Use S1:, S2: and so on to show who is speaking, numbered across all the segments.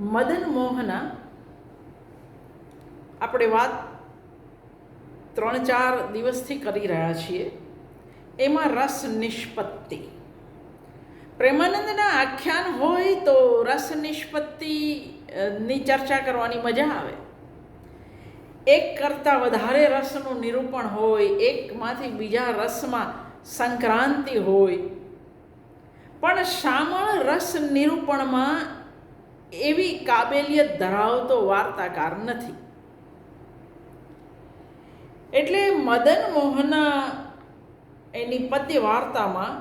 S1: મદન મોહના આપણે વાત ત્રણ ચાર દિવસથી કરી રહ્યા છીએ. એમાં રસ નિષ્પત્તિ. પ્રેમાનંદના આખ્યાન હોય તો રસ નિષ્પત્તિ ની ચર્ચા કરવાની મજા આવે. એક કરતાં વધારે રસનું નિરૂપણ હોય, એકમાંથી બીજા રસમાં સંક્રાંતિ હોય. પણ શામળ રસ નિરૂપણમાં એવી કાબેલિયત ધરાવતો વાર્તાકાર નથી. એટલે મદન મોહના એની પદ્ય વાર્તામાં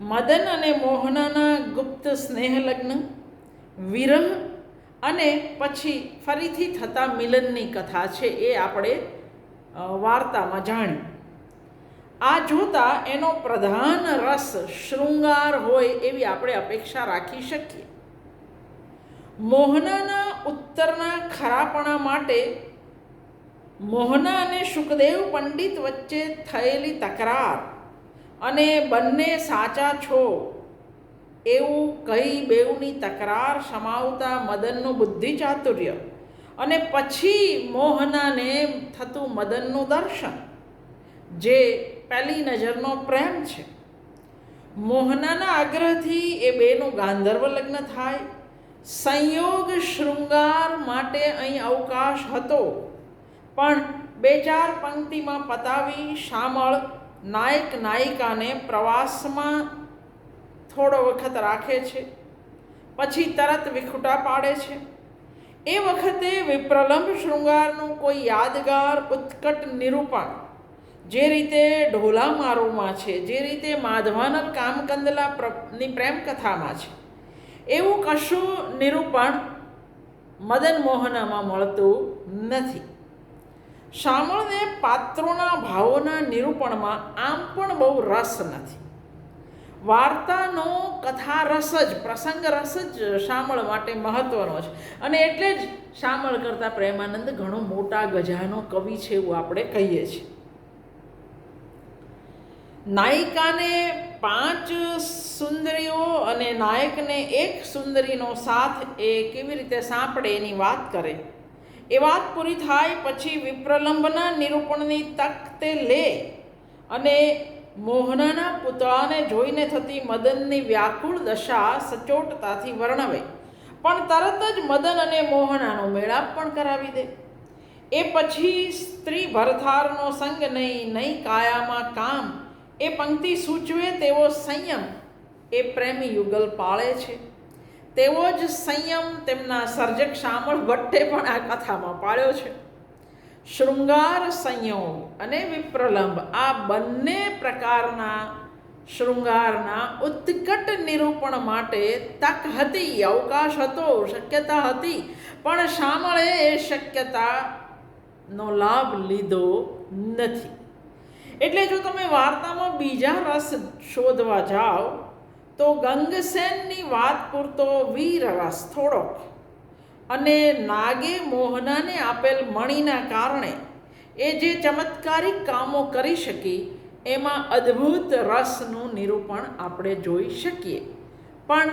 S1: મદન અને મોહનાના ગુપ્ત સ્નેહલગ્ન વિરહ અને પછી ફરીથી થતા મિલનની કથા છે એ આપણે વાર્તામાં જાણી આ જોતા એનો પ્રધાન રસ શૃંગાર હોય એવી આપણે અપેક્ષા રાખી શકીએ. મોહનાના ઉત્તરના ખરાપણા માટે મોહના અને સુખદેવ પંડિત વચ્ચે થયેલી તકરાર. અને બંને સાચા છો. એવું કહી બેઉની તકરાર સમાવતા મદનનું બુદ્ધિ ચાતુર્ય. અને પછી મોહનાને થતું મદનનું દર્શન, જે પહેલી નજરનો પ્રેમ છે. મોહનાના આગ્રહથી એ બેનું ગાંધર્વ લગ્ન થાય. સંયોગ શૃંગાર માટે અહીં અવકાશ હતો. પણ બે ચાર પંક્તિમાં પતાવી શામળ નાયક નાયિકાને પ્રવાસમાં થોડો વખત રાખે છે, પછી તરત વિખૂટા પાડે છે. એ વખતે વિપ્રલંબ શૃંગારનું કોઈ યાદગાર ઉત્કટ નિરૂપણ, જે રીતે ઢોલા મારોમાં છે, જે રીતે માધવાના કામકંદલા ની પ્રેમ કથામાં છે. એવું કશું નિરૂપણ મદન મોહનામાં મળતું નથી. શામળને પાત્રોના ભાવોના નિરૂપણમાં આમ પણ બહુ રસ નથી. વાર્તાનો કથા રસ જ પ્રસંગ રસ જ શામળ માટે મહત્વનો છે. અને એટલે જ શામળ કરતાં પ્રેમાનંદ ઘણો મોટા ગજાનો કવિ છે એવું આપણે કહીએ છીએ. નાયિકાને પાંચ સુંદરીઓ અને નાયકને એક સુંદરીનો સાથ એ કેવી રીતે સાંપડે એની વાત કરે? એ વાત પૂરી થાય પછી વિપ્રલંબના નિરૂપણની તક તે લે અને મોહનાના પુતળાને જોઈને થતી મદનની વ્યાકુળ દશા સચોટતાથી વર્ણવે. પણ તરત જ મદન અને મોહનાનો મેળાપ પણ કરાવી દે. એ પછી સ્ત્રી ભરથારનો સંગ નહીં નહીં કાયામાં કામ એ પંક્તિ સૂચવે તેવો સંયમ એ પ્રેમી યુગલ પાળે છે. તેવો જ સંયમ તેમના સર્જક શામળ ભટ્ટે પણ આ કથામાં પાળ્યો છે. શૃંગાર સંયોગ અને વિપ્રલંબ આ બંને પ્રકારના શૃંગારના ઉત્કટ નિરૂપણ માટે તક હતી, અવકાશ હતો, શક્યતા હતી, પણ શામળે એ શક્યતાનો લાભ લીધો નથી. એટલે જો તમે વાર્તામાં બીજા રસ શોધવા જાઓ, તો ગંગસેનની વાત પૂરતો વીર રસ થોડોક અને નાગે મોહનાને આપેલ મણીના કારણે એ જે ચમત્કારિક કામો કરી શકી, એમાં અદ્ભુત રસનું નિરૂપણ આપણે જોઈ શકીએ. પણ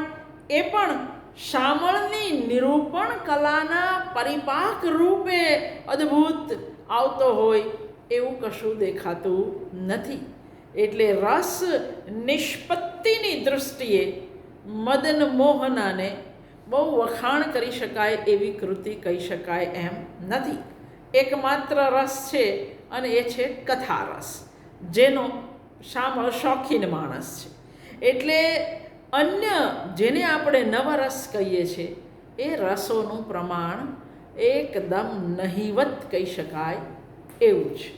S1: એ પણ શામળની નિરૂપણ કલાના પરિપાક રૂપે અદ્ભુત આવતો હોય એવું કશું દેખાતું નથી. એટલે રસ નિષ્પત્તિની દૃષ્ટિએ મદન મોહનાને બહુ વખાણ કરી શકાય એવી કૃતિ કહી શકાય એમ નથી. એકમાત્ર રસ છે અને એ છે કથા રસ, જેનો શામળ શોખીન માણસ છે. એટલે અન્ય જેને આપણે નવરસ કહીએ છીએ એ રસોનું પ્રમાણ એકદમ નહિવત કહી શકાય એવું છે